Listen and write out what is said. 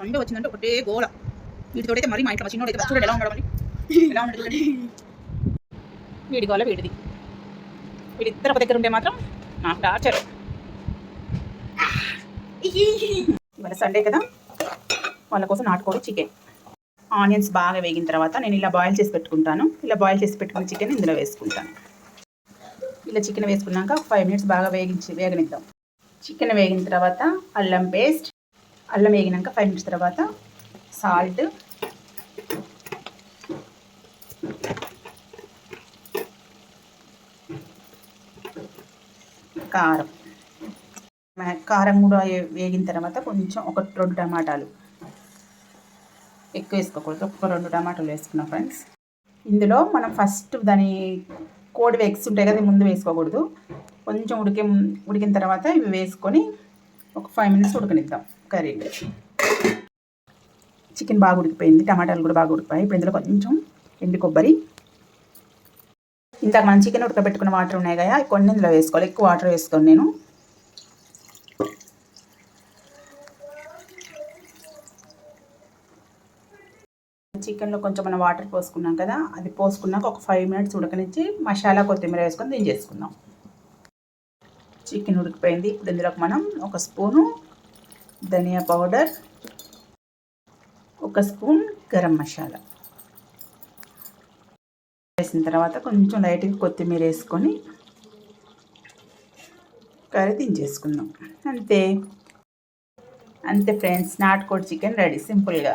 Sunday వచ్చిందంటే ఒకటే గోళ వీటితో అయితే మరి మా ఇంట్లో చిన్నోడు అయితే చూడండి ఎలా ఉండడం ఎలా ఉండదు చూడండి. వీడి గోళ వీడిది. వీడిద్దరు ఒక దగ్గర ఉంటే మాత్రం నాకు టార్చర్ ఇవాళ సండే కదా. వాళ్ళ కోసం నాటుకోడి చికెన్. ఆనియన్స్ బాగా వేగిన తర్వాత నేను ఇలా బాయిల్ చేసి పెట్టుకుంటాను. ఇలా బాయిల్ చేసి పెట్టుకున్న చికెన్ ఇందులో వేసుకుంటాను. ఇలా చికెన్ వేసుకున్నాక ఫైవ్ మినిట్స్ బాగా వేగించి వేగనిద్దాం. చికెన్ వేగిన తర్వాత అల్లం పేస్ట్ అల్లం వేగినాక ఫైవ్ మినిట్స్ తర్వాత సాల్ట్ కారం. కారం కూడా వేగిన తర్వాత కొంచెం ఒక రెండు టమాటాలు. ఎక్కువ వేసుకోకూడదు. ఒక రెండు టమాటాలు వేసుకున్నాం ఫ్రెండ్స్ ఇందులో మనం ఫస్ట్ దాని కోడి ఎగ్స్ ఉంటాయి కదా ముందు వేసుకోకూడదు. కొంచెం ఉడికే ఉడికిన తర్వాత ఇవి వేసుకొని ఒక ఫైవ్ మినిట్స్ ఉడకనిద్దాం. కర్రీలో చికెన్ బాగా ఉడికిపోయింది టమాటాలు కూడా బాగా ఉడికిపోయాయి. ఇప్పుడు ఇందులో కొంచెం ఎండు కొబ్బరి. ఇంతకు మనం చికెన్ ఉడకబెట్టుకున్న వాటర్ ఉన్నాయి కదా కొన్ని ఇందులో వేసుకోవాలి. ఎక్కువ వాటర్ వేసుకోను నేను. చికెన్లో కొంచెం మనం వాటర్ పోసుకున్నాం కదా అది పోసుకున్నాక ఒక ఫైవ్ మినిట్స్ ఉడకనిచ్చి మసాలా కొత్తిమీర వేసుకొని దించేసుకుందాం చికెన్ ఉడికిపోయింది. ఇప్పుడు ఇందులోకి మనం ఒక స్పూను ధనియా పౌడర్ ఒక స్పూన్ గరం మసాలా. వేసిన తర్వాత కొంచెం లైట్గా కొత్తిమీర వేసుకొని కర్రీ దించేసుకుందాం. అంతే. అంతే ఫ్రెండ్స్ నాటుకోడి చికెన్ రెడీ. సింపుల్గా.